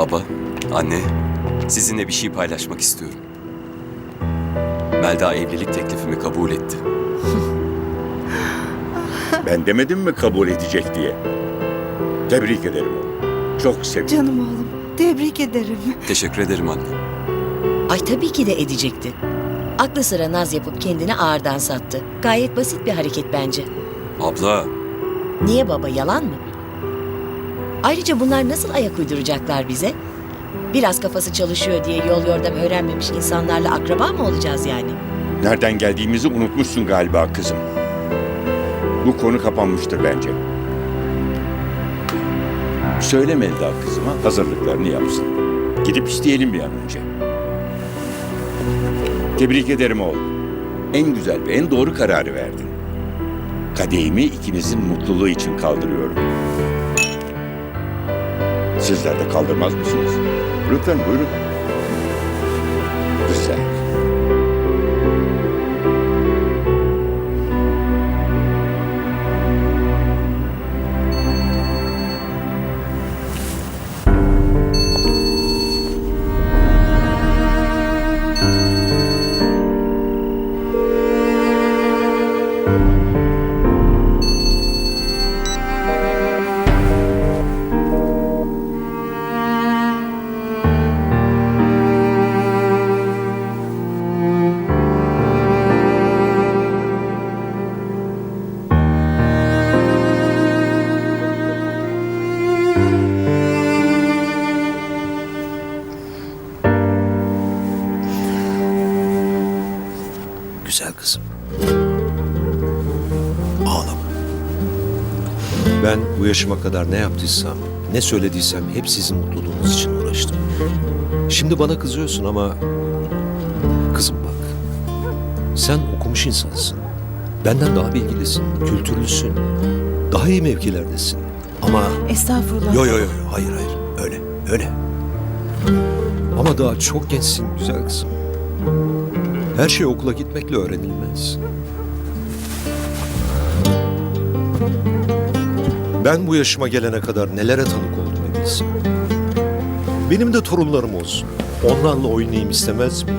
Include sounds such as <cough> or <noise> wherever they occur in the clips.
Baba, anne, sizinle bir şey paylaşmak istiyorum. Melda evlilik teklifimi kabul etti. <laughs> Ben demedim mi kabul edecek diye? Tebrik ederim onu. Çok sevindim. Canım oğlum, tebrik ederim. Teşekkür ederim anne. Ay tabii ki de edecekti. Aklı sıra naz yapıp kendini ağırdan sattı. Gayet basit bir hareket bence. Abla, Niye baba yalan mı? Ayrıca bunlar nasıl ayak uyduracaklar bize? Biraz kafası çalışıyor diye yol yordam öğrenmemiş insanlarla akraba mı olacağız yani? Nereden geldiğimizi unutmuşsun galiba kızım. Bu konu kapanmıştır bence. Söyle Melda kızıma hazırlıklarını yapsın. Gidip isteyelim bir an önce. Tebrik ederim oğlum. En güzel ve en doğru kararı verdin. Kadehimi ikinizin mutluluğu için kaldırıyorum. Sizler de kaldırmaz mısınız? Lütfen buyurun. Güzel. Güzel kızım. Ağlama. Ben bu yaşıma kadar ne yaptıysam, ne söylediysem hep sizin mutluluğunuz için uğraştım. Şimdi bana kızıyorsun ama... Kızım bak. Sen okumuş insansın. Benden daha bilgilisin, kültürlüsün. Daha iyi mevkilerdesin. Ama Estağfurullah. Yo yo yo hayır hayır öyle öyle. Ama daha çok gençsin güzel kızım. Her şey okula gitmekle öğrenilmez. Ben bu yaşıma gelene kadar nelere tanık oldum bir bilsen. Benim de torunlarım olsun. Onlarla oynayayım istemez miyim?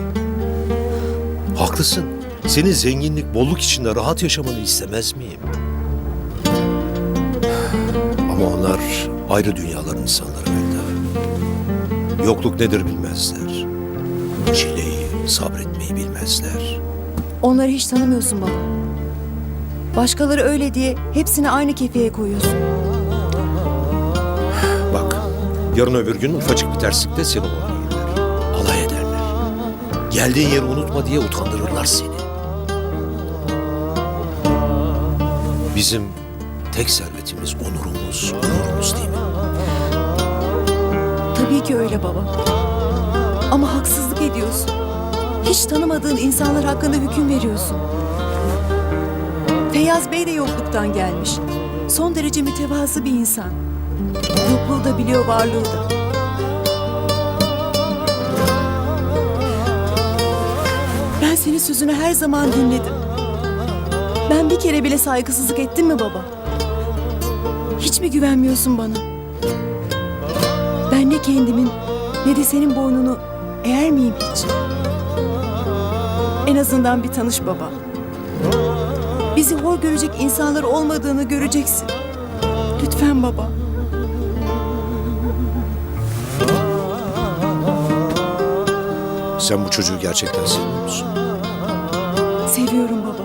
Haklısın. Senin zenginlik, bolluk içinde rahat yaşamanı istemez miyim? Ama onlar ayrı dünyaların insanları Melda. Yokluk nedir bilmezler. Çileyi, sabretmeyi bilmezler. Onları hiç tanımıyorsun baba. Başkaları öyle diye hepsini aynı kefeye koyuyorsun. Bak, yarın öbür gün ufacık bir terslikte seni oynarlar. Alay ederler. Geldiğin yeri unutma diye utandırırlar seni. Bizim tek servetimiz onurumuz, onurumuz değil mi? Tabii ki öyle baba. Ama haksızlık ediyorsun. Hiç tanımadığın insanlar hakkında hüküm veriyorsun. Feyyaz Bey de yokluktan gelmiş. Son derece mütevazı bir insan. Yokluğu da biliyor, varlığı da. Ben senin sözünü her zaman dinledim. Ben bir kere bile saygısızlık ettim mi baba? Hiç mi güvenmiyorsun bana? Ben ne kendimin ne de senin boynunu eğer miyim hiç? En azından bir tanış baba. Bizi hor görecek insanlar olmadığını göreceksin. Lütfen baba. Sen bu çocuğu gerçekten seviyor musun? Seviyorum baba.